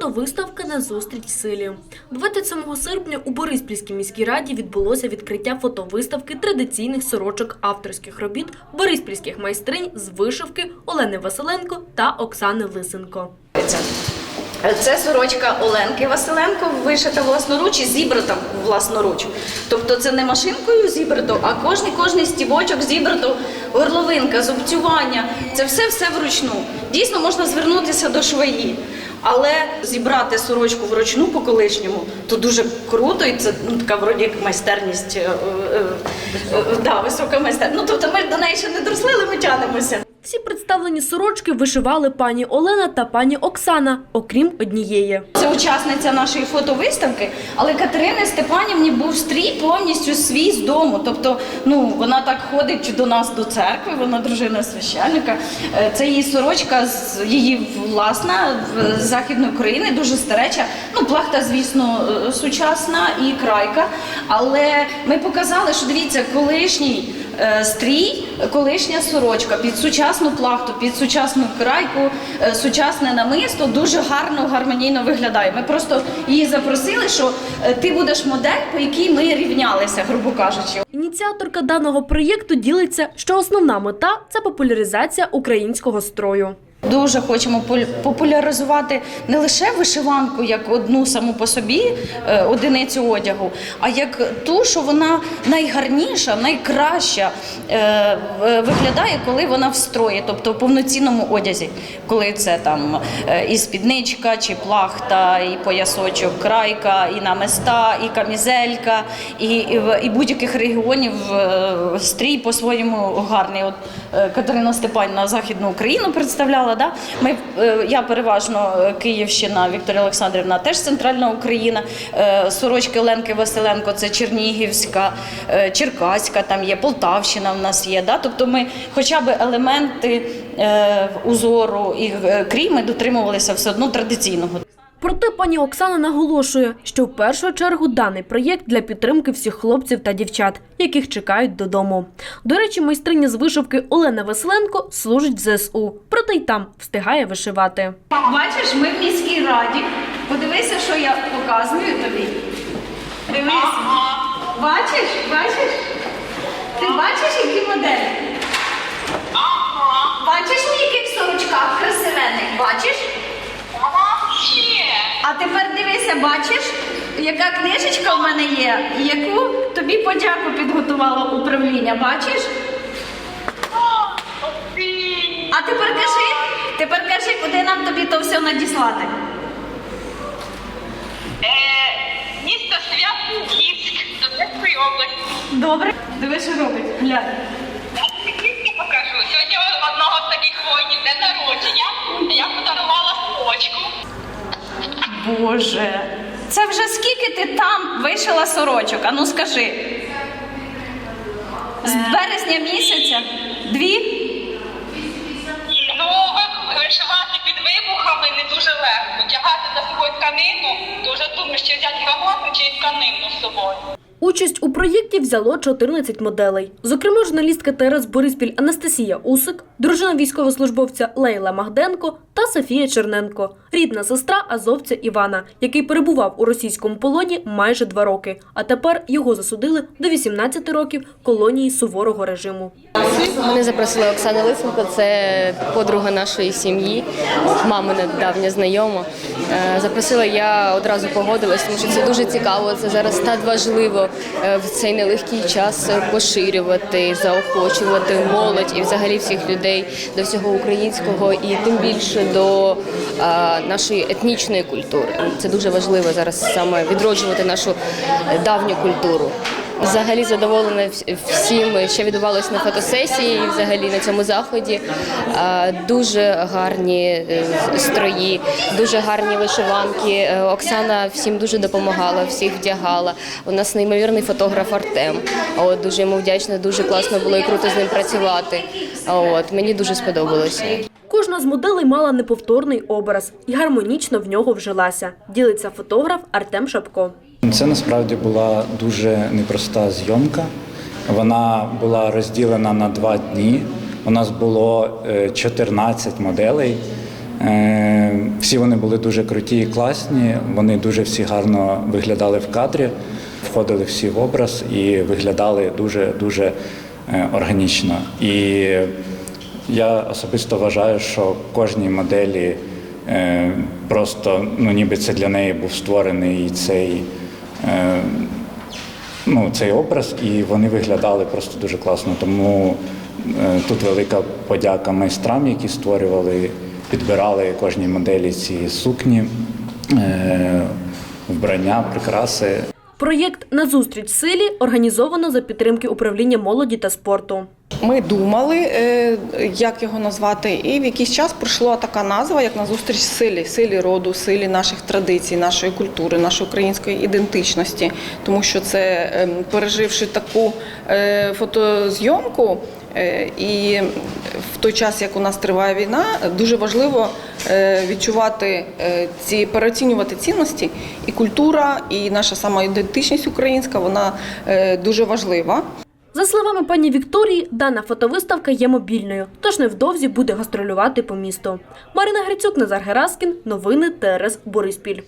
Фотовиставка на зустріч силі. 27 серпня у Бориспільській міській раді відбулося відкриття фотовиставки традиційних сорочок авторських робіт бориспільських майстринь з вишивки Олени Василенко та Оксани Лисенко. Це сорочка Оленки Василенко, вишита власноруч і зібрата власноруч. Тобто це не машинкою зібрато, а кожний кожний стібочок зібрато, горловинка, зубцювання. Це все все вручну. Дійсно можна звернутися до швеї. Але зібрати сорочку вручну по колишньому то дуже круто, і це ну, така вроді як майстерність, е, е, е, да, висока майстерність. Ну тобто ми до неї ще не доросли, але ми тянемося. Всі представлені сорочки вишивали пані Олена та пані Оксана, окрім однієї. Це учасниця нашої фотовиставки, але Катерини Степанівні був стрій повністю свій з дому. Тобто, ну вона так ходить до нас до церкви, вона дружина священника. Е, Це її сорочка з її власна з західної України, дуже стареча. Ну, плахта, звісно, е, сучасна і крайка. Але ми показали, що дивіться, колишній. Е, Стрій, колишня сорочка під сучасну плахту, під сучасну крайку, е, сучасне намисто дуже гарно, гармонійно виглядає. Ми просто її запросили, що е, ти будеш модель, по якій ми рівнялися, грубо кажучи. Ініціаторка даного проєкту ділиться, що основна мета це популяризація українського строю. Дуже хочемо популяризувати не лише вишиванку як одну саму по собі е, одиницю одягу, а як ту, що вона найгарніша, найкраща е, виглядає, коли вона в строї, тобто в повноцінному одязі, коли це там е, і спідничка, чи плахта, і поясочок, крайка, і намиста, і камізелька, і, і, і будь-яких регіонів е, стрій по-своєму гарний. От е, Катерина Степанівна Західну Україну представляла. Да? Ми, е, я переважно е, Київщина, Вікторія Олександрівна теж центральна Україна. Е, Сорочки Оленки Василенко це Чернігівська, Черкаська, там є Полтавщина в нас є. Да? Тобто ми хоча б елементи узору і крій ми дотримувалися все одно традиційного. Проте пані Оксана наголошує, що в першу чергу даний проєкт для підтримки всіх хлопців та дівчат, яких чекають додому. До речі, майстриня з вишивки Олена Василенко служить в ЗСУ, проте й там встигає вишивати. Бачиш, ми в міській раді. Подивися, що я показую тобі. Дивись. Бачиш? Бачиш? Ти бачиш, які моделі? Бачиш в яких сорочках красивенних? Бачиш? А тепер дивися, бачиш, яка книжечка в мене є, яку тобі подяку підготувало управління. Бачиш? А тепер кажи, тепер кажи, куди нам тобі то все надіслати. Е, Місто Святогірськ, Донецької області. Добре? Диви, що робить. Глянь. Я покажу. Сьогодні одного Боже. Це вже скільки ти там вишила сорочок? Ану скажи. З березня місяця? Дві? Ну, вишивати під вибухами не дуже легко. Тягати за собою тканину, дуже думаєш, чи взяти гамоку, чи тканину з собою. Участь у проєкті взяло 14 моделей. Зокрема, журналістка ТРС Бориспіль Анастасія Усик, дружина військовослужбовця Лейла Магденко та Софія Черненко, рідна сестра азовця Івана, який перебував у російському полоні майже два роки. А тепер його засудили до 18 років колонії суворого режиму. Мене запросила Оксана Лисенко, це подруга нашої сім'ї, мамина давня знайома. Е, Запросила я одразу погодилась, тому що це дуже цікаво. Це зараз так важливо е, в цей нелегкий час поширювати, заохочувати молодь і взагалі всіх людей до всього українського і тим більше до нашої етнічної культури. Це дуже важливо зараз саме відроджувати нашу давню культуру. Взагалі задоволена всім, що відбувалося на фотосесії, взагалі на цьому заході. Дуже гарні е, строї, дуже гарні вишиванки. Е, Оксана всім дуже допомагала, всіх вдягала. У нас неймовірний фотограф Артем. От дуже йому вдячна, дуже класно було і круто з ним працювати. От мені дуже сподобалося. Кожна з моделей мала неповторний образ і гармонічно в нього вжилася. Ділиться фотограф Артем Шапко. Це насправді була дуже непроста зйомка. Вона була розділена на два дні. У нас було е, 14 моделей. Е, Всі вони були дуже круті і класні. Вони дуже всі гарно виглядали в кадрі, входили всі в образ і виглядали дуже дуже е, органічно. І я особисто вважаю, що кожній моделі е, просто ну ніби це для неї був створений цей. Е, ну, цей образ, і вони виглядали просто дуже класно. Тому е, тут велика подяка майстрам, які створювали, підбирали кожній моделі ці сукні, е, вбрання, прикраси. Проєкт Назустріч силі організовано за підтримки управління молоді та спорту. Ми думали, е, як його назвати, і в якийсь час прийшла така назва, як назустріч силі, силі роду, силі наших традицій, нашої культури, нашої української ідентичності. Тому що це ем, переживши таку е, фотозйомку. Е, І в той час, як у нас триває війна, дуже важливо е, відчувати е, ці переоцінювати цінності. І культура, і наша самоідентичність українська, вона дуже важлива. За словами пані Вікторії, дана фотовиставка є мобільною, тож невдовзі буде гастролювати по місту. Марина Грицюк, Назар Гераскін. Новини ТРС Бориспіль.